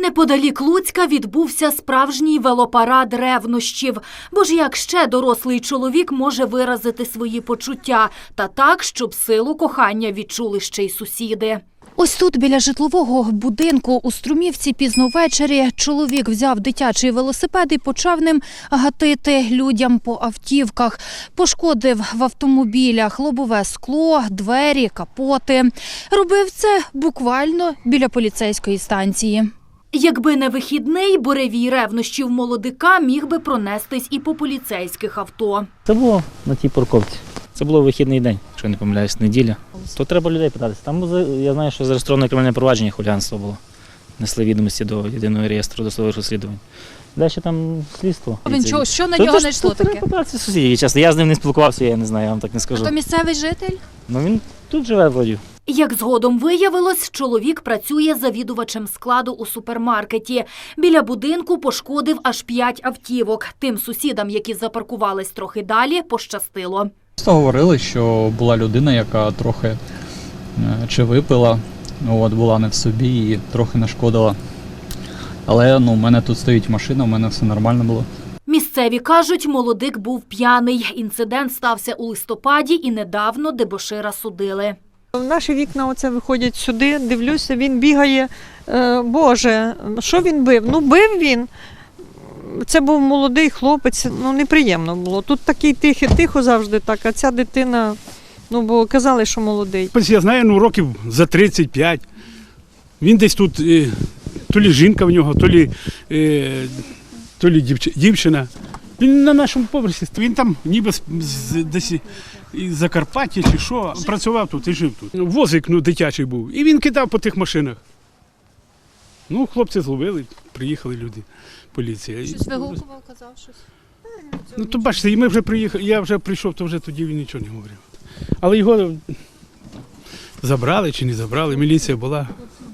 Неподалік Луцька відбувся справжній велопарад ревнощів. Бо ж як ще дорослий чоловік може виразити свої почуття та так, щоб силу кохання відчули ще й сусіди. Ось тут біля житлового будинку у Струмівці пізно ввечері чоловік взяв дитячий велосипед і почав ним гатити людям по автівках. Пошкодив в автомобілях лобове скло, двері, капоти. Робив це буквально біля поліцейської станції. Якби не вихідний, буревій ревнощів молодика міг би пронестись і по поліцейських авто. Це було на тій парковці. Це було вихідний день, якщо я не помиляюсь, неділя. То треба людей питатися. Там я знаю, що зареєстроване кримінальне провадження хуліганство було. Несли відомості до єдиного реєстру досудових розслідувань. Далі там слідство. Він чого, що на нього то треба таке? питатися сусідів. Чесно, я з ним не спілкувався, я не знаю, я вам так не скажу. То місцевий житель? Ну він тут живе вроді. Як згодом виявилось, чоловік працює завідувачем складу у супермаркеті. Біля будинку пошкодив аж п'ять автівок. Тим сусідам, які запаркувались трохи далі, пощастило. Просто говорили, що була людина, яка трохи е, чи випила, от, була не в собі і трохи нашкодила. Але ну, у мене тут стоїть машина, у мене все нормально було. Місцеві кажуть, молодик був п'яний. Інцидент стався у листопаді і недавно дебошира судили. Наші вікна оце виходять сюди, дивлюся, він бігає. Е, Боже, що він бив? Ну, бив він. Це був молодий хлопець, ну неприємно було. Тут такий тихий, тихо завжди так, а ця дитина, ну бо казали, що молодий. Я знаю, ну років за 35. Він десь тут, е, то лі жінка в нього, то лі, е, то лі дівчина. Він на нашому поверсі, він там ніби з, з- десь із Закарпаття чи що, працював тут і жив тут. Возик ну, дитячий був. І він кидав по тих машинах. Ну, хлопці зловили, приїхали люди, поліція. Щось вигукував, казав щось. Ну, то бачите, і ми вже приїхали, я вже прийшов, то вже тоді він нічого не говорив. Але його забрали чи не забрали, міліція була,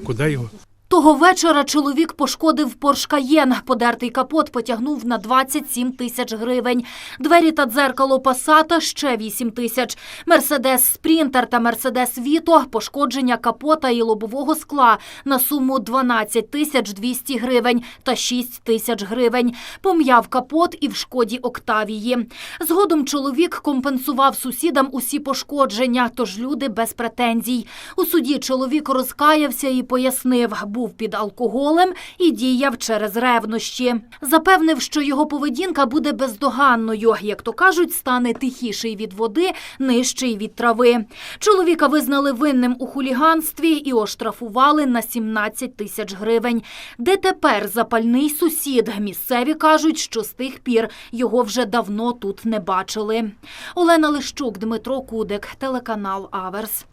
куди його? Того вечора чоловік пошкодив Порш Каєн. Подертий капот потягнув на 27 тисяч гривень. Двері та дзеркало Пасата – ще 8 тисяч. Мерседес Спрінтер та Мерседес Віто – пошкодження капота і лобового скла на суму 12 тисяч 200 гривень та 6 тисяч гривень. Пом'яв капот і в шкоді Октавії. Згодом чоловік компенсував сусідам усі пошкодження, тож люди без претензій. У суді чоловік розкаявся і пояснив, був під алкоголем і діяв через ревнощі. Запевнив, що його поведінка буде бездоганною, як то кажуть, стане тихіший від води, нижчий від трави. Чоловіка визнали винним у хуліганстві і оштрафували на 17 тисяч гривень. Де тепер запальний сусід? Місцеві кажуть, що з тих пір його вже давно тут не бачили. Олена Лищук, Дмитро Кудик, телеканал Аверс.